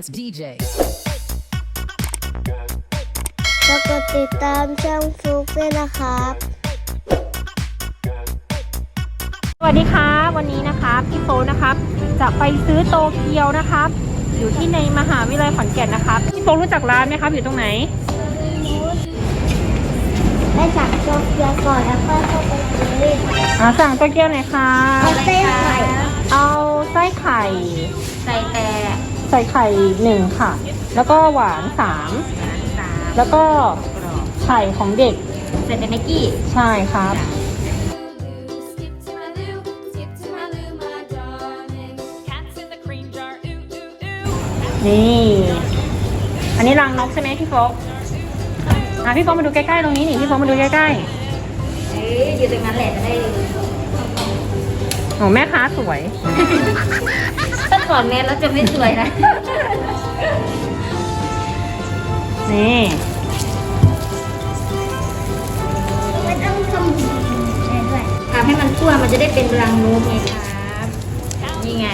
Dance DJ. แล้วกดติดตามช่องฟลุกด้วยนะครับ สวัสดีครับวันนี้นะครับพี่โฟนะครับ จะไปซื้อโตเกียวนะครับ อยู่ที่ในมหาวิทยาลัยขอนแก่นนะครับพี่โฟรู้จักร้านไหมครับ อยู่ตรงไหนได้สั่งโตเกียวก่อนแล้วก็เข้าไปซื้ออ่าสั่งโตเกียวหน่อยค่ะเอาเส้นไข่เอาไส้ไข่ ใส่แต่ ใส่ไข่หนึ่งค่ะ แล้วก็หวานสามสามแล้วก็ไข่ของเด็กใส่แต่แม็กกี้ ใช่ครับ Skip to my loo, skip to my loo, my darling. Cats in the cream jar, ooh, ooh, ooh. นี่ อันนี้รังนกใช่ไหมพี่โฟกอะพี่โฟกมาดูใกล้ๆตรงนี้นี่พี่โฟกมาดูใกล้เอ้ยอยู่ตรงนั้นแหละจะได้ๆ โอ้แม่ค้าสวย ถ้าถอดแมสแล้วจะไม่สวยนะ นี่ไม่ต้องทำใช่ด้วยทำให้มันทั่วมันจะได้เป็นรังนกไงครับ นี่ไง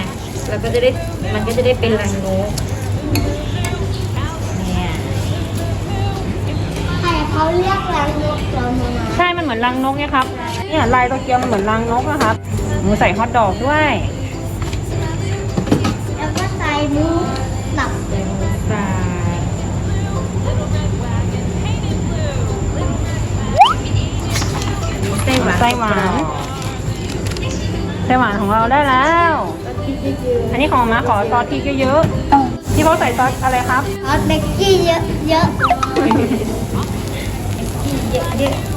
เราก็จะได้ มันก็จะได้เป็นรังนกเนี่ยใครเขาเรียกรังนกเรามามา ใช่ มันเหมือนรังนกไงครับ เนี่ยลายโตเกียวมันเหมือนรังนกนะครับ หมูใส่ฮอทดอกด้วย แล้วก็ใส่หมูสับใส่หมูสับไส้หวานไส้หวานไส้หวานของเราได้แล้ว อันนี้ของมาขอซอสพริกเยอะๆพี่เขาใส่ซอสอะไรครับ ซอสเบกกี้เยอะเยอะเยอะเ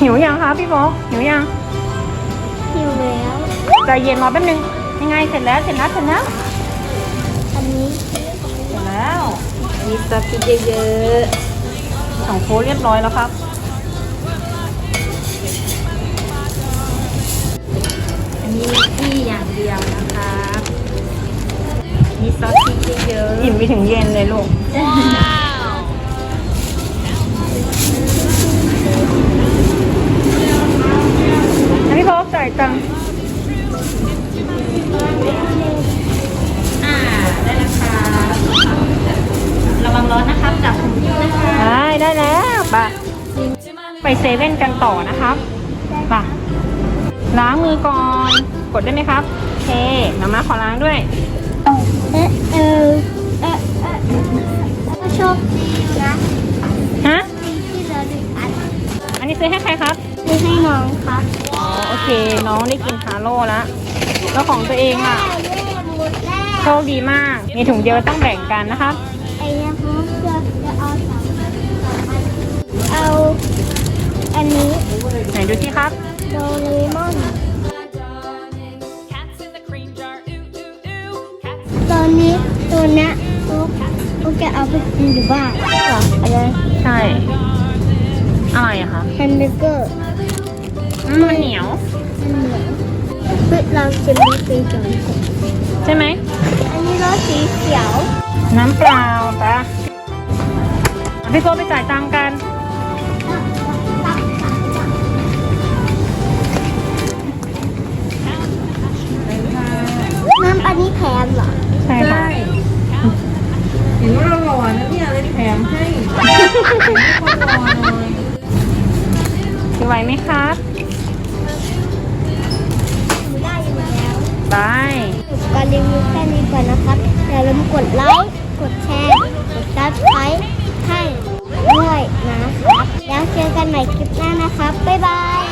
หิวยังคะพี่โฟกหิวยังหิวแล้วใจเย็นรอแป๊บนึงยังไงเสร็จแล้วเสร็จแล้วเสร็จแล้วอันนี้เสร็จแล้วมีซอสพริกเยอะของโฟเรียบร้อยแล้วครับๆอันนี้ที่อย่างเดียวนะครับมีซอสพริกเยอะๆอิ่มไปถึงเย็นเลยลูก ตังค์อ่าได้แล้วครับระวังร้อนนะครับจับผมอยู่นะคะได้ได้แล้วไป To my loo, ไปเซเว่นกันต่อนะครับไปล้างมือก่อน กดได้ไหมครับโอเคมาม่าขอล้างด้วยเออเออเออเออก็โชคดีนะฮะ ซื้อให้ใครครับไม่ให้น้องครับอ๋อโอเค น้องได้กินฮาโร่แล้วแล้วของตัวเองล่ะแม่หมดแล้โชวคดีมาก มีถุงเดียวต้องแบ่งกันนะครับไอ้เนี่ยเขาจะจะเอาสองอันสองอันเอา อันนี้ ไหนดูสิครับโดเรมอน my darling. Cats in the cream jar, ooh, ooh, ooh. Cats ตอนนี้ตัวเนี้ยโอ๊กโอ๊กจะเอาไปกินอยู่บ้านเหรออะไรใช่ อะไรอะคะแฮมเบอร์เกอร์อืมมันเหนียวมันเหนียวเฮ้ยเราจะมีสีเขียวใช่ไหม อันนี้รสสีเขียว น้ำเปล่าปะพี่โฟไปจ่ายตังค์กันน้ำอันนี้แถมเหรอ ใช่ค่ะเห็นว่าเราหล่อนะเนี่ยเลยแถมให้ ไหวไหมครับ หนูได้อยู่แล้วบายจบการรีวิวแค่นี้ก่อนนะครับ อย่าลืมกดไลค์ กดแชร์ กดซับสไครต์ให้ด้วยนะครับ แล้วเจอกันใหม่คลิปหน้านะครับ บ๊ายบาย